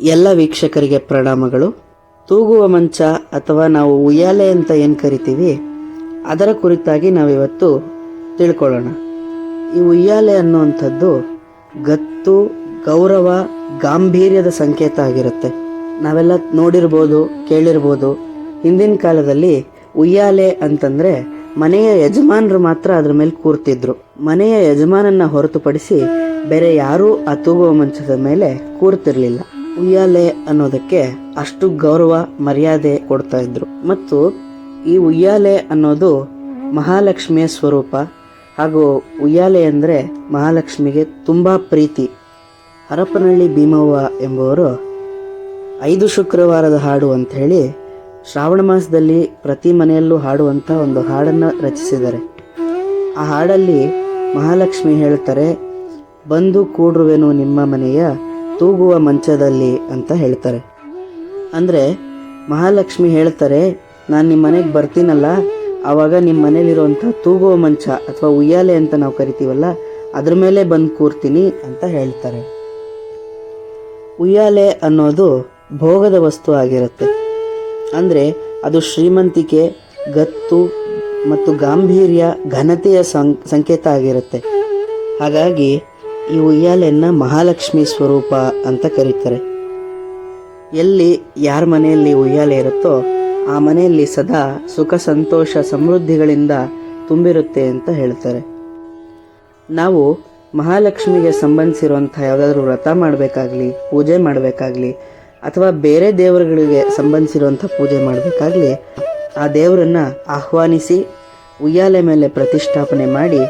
ಎಲ್ಲ ವೀಕ್ಷಕರಿಗೆ ಪ್ರಣಾಮಗಳು. ತೂಗುವ ಮಂಚ ಅಥವಾ ನಾವು ಉಯ್ಯಾಲೆ ಅಂತ ಏನು ಕರಿತೀವಿ, ಅದರ ಕುರಿತಾಗಿ ನಾವಿವತ್ತು ತಿಳ್ಕೊಳ್ಳೋಣ. ಈ ಉಯ್ಯಾಲೆ ಅನ್ನುವಂಥದ್ದು ಗತ್ತು, ಗೌರವ, ಗಾಂಭೀರ್ಯದ ಸಂಕೇತ ಆಗಿರುತ್ತೆ. ನಾವೆಲ್ಲ ನೋಡಿರ್ಬೋದು, ಕೇಳಿರ್ಬೋದು. ಹಿಂದಿನ ಕಾಲದಲ್ಲಿ ಉಯ್ಯಾಲೆ ಅಂತಂದ್ರೆ ಮನೆಯ ಯಜಮಾನರು ಮಾತ್ರ ಅದ್ರ ಮೇಲೆ ಕೂರ್ತಿದ್ರು. ಮನೆಯ ಯಜಮಾನನ್ನ ಹೊರತುಪಡಿಸಿ ಬೇರೆ ಯಾರೂ ಆ ತೂಗುವ ಮಂಚದ ಮೇಲೆ ಕೂರ್ತಿರ್ಲಿಲ್ಲ. ಉಯ್ಯಾಲೆ ಅನ್ನೋದಕ್ಕೆ ಅಷ್ಟು ಗೌರವ, ಮರ್ಯಾದೆ ಕೊಡ್ತಾ ಇದ್ರು. ಮತ್ತು ಈ ಉಯ್ಯಾಲೆ ಅನ್ನೋದು ಮಹಾಲಕ್ಷ್ಮಿಯ ಸ್ವರೂಪ. ಹಾಗೂ ಉಯ್ಯಾಲೆ ಅಂದರೆ ಮಹಾಲಕ್ಷ್ಮಿಗೆ ತುಂಬ ಪ್ರೀತಿ. ಹರಪನಹಳ್ಳಿ ಭೀಮವ್ವ ಎಂಬುವರು ಐದು ಶುಕ್ರವಾರದ ಹಾಡು ಅಂತ ಹೇಳಿ ಶ್ರಾವಣ ಮಾಸದಲ್ಲಿ ಪ್ರತಿ ಮನೆಯಲ್ಲೂ ಹಾಡುವಂಥ ಒಂದು ಹಾಡನ್ನು ರಚಿಸಿದ್ದಾರೆ. ಆ ಹಾಡಲ್ಲಿ ಮಹಾಲಕ್ಷ್ಮಿ ಹೇಳ್ತಾರೆ, ಬಂದು ಕೂಡ್ರುವೆನು ನಿಮ್ಮ ಮನೆಯ ತೂಗುವ ಮಂಚದಲ್ಲಿ ಅಂತ ಹೇಳ್ತಾರೆ. ಅಂದರೆ ಮಹಾಲಕ್ಷ್ಮಿ ಹೇಳ್ತಾರೆ, ನಾನು ನಿಮ್ಮ ಮನೆಗೆ ಬರ್ತೀನಲ್ಲ ಆವಾಗ ನಿಮ್ಮ ಮನೇಲಿರುವಂಥ ತೂಗುವ ಮಂಚ ಅಥವಾ ಉಯ್ಯಾಲೆ ಅಂತ ನಾವು ಕರಿತೀವಲ್ಲ, ಅದ್ರ ಮೇಲೆ ಬಂದು ಕೂರ್ತೀನಿ ಅಂತ ಹೇಳ್ತಾರೆ. ಉಯ್ಯಾಲೆ ಅನ್ನೋದು ಭೋಗದ ವಸ್ತು ಆಗಿರುತ್ತೆ. ಅಂದರೆ ಅದು ಶ್ರೀಮಂತಿಕೆ, ಗತ್ತು ಮತ್ತು ಗಾಂಭೀರ್ಯ ಘನತೆಯ ಸಂಕೇತ ಆಗಿರುತ್ತೆ. ಹಾಗಾಗಿ ಈ ಉಯ್ಯಾಲೆಯನ್ನ ಮಹಾಲಕ್ಷ್ಮಿ ಸ್ವರೂಪ ಅಂತ ಕರೀತಾರೆ. ಎಲ್ಲಿ ಯಾರ ಮನೆಯಲ್ಲಿ ಉಯ್ಯಾಲೆ ಇರುತ್ತೋ ಆ ಮನೆಯಲ್ಲಿ ಸದಾ ಸುಖ, ಸಂತೋಷ, ಸಮೃದ್ಧಿಗಳಿಂದ ತುಂಬಿರುತ್ತೆ ಅಂತ ಹೇಳ್ತಾರೆ. ನಾವು ಮಹಾಲಕ್ಷ್ಮಿಗೆ ಸಂಬಂಧಿಸಿರುವಂಥ ಯಾವುದಾದ್ರೂ ವ್ರತ ಮಾಡಬೇಕಾಗ್ಲಿ, ಪೂಜೆ ಮಾಡಬೇಕಾಗ್ಲಿ, ಅಥವಾ ಬೇರೆ ದೇವರುಗಳಿಗೆ ಸಂಬಂಧಿಸಿರುವಂಥ ಪೂಜೆ ಮಾಡಬೇಕಾಗ್ಲಿ, ಆ ದೇವರನ್ನ ಆಹ್ವಾನಿಸಿ ಉಯ್ಯಾಲೆ ಮೇಲೆ ಪ್ರತಿಷ್ಠಾಪನೆ ಮಾಡಿ,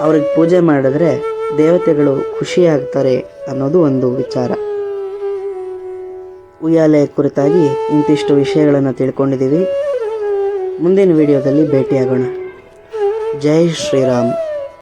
ಅವ್ರಿಗೆ ಪೂಜೆ ಮಾಡಿದ್ರೆ ದೇವತೆಗಳು ಖುಷಿಯಾಗ್ತಾರೆ ಅನ್ನೋದು ಒಂದು ವಿಚಾರ. ಉಯ್ಯಾಲೆ ಕುರಿತಾಗಿ ಇಂತಿಷ್ಟು ವಿಷಯಗಳನ್ನು ತಿಳ್ಕೊಂಡಿದ್ದೀವಿ. ಮುಂದಿನ ವಿಡಿಯೋದಲ್ಲಿ ಭೇಟಿಯಾಗೋಣ. ಜೈ ಶ್ರೀರಾಮ್.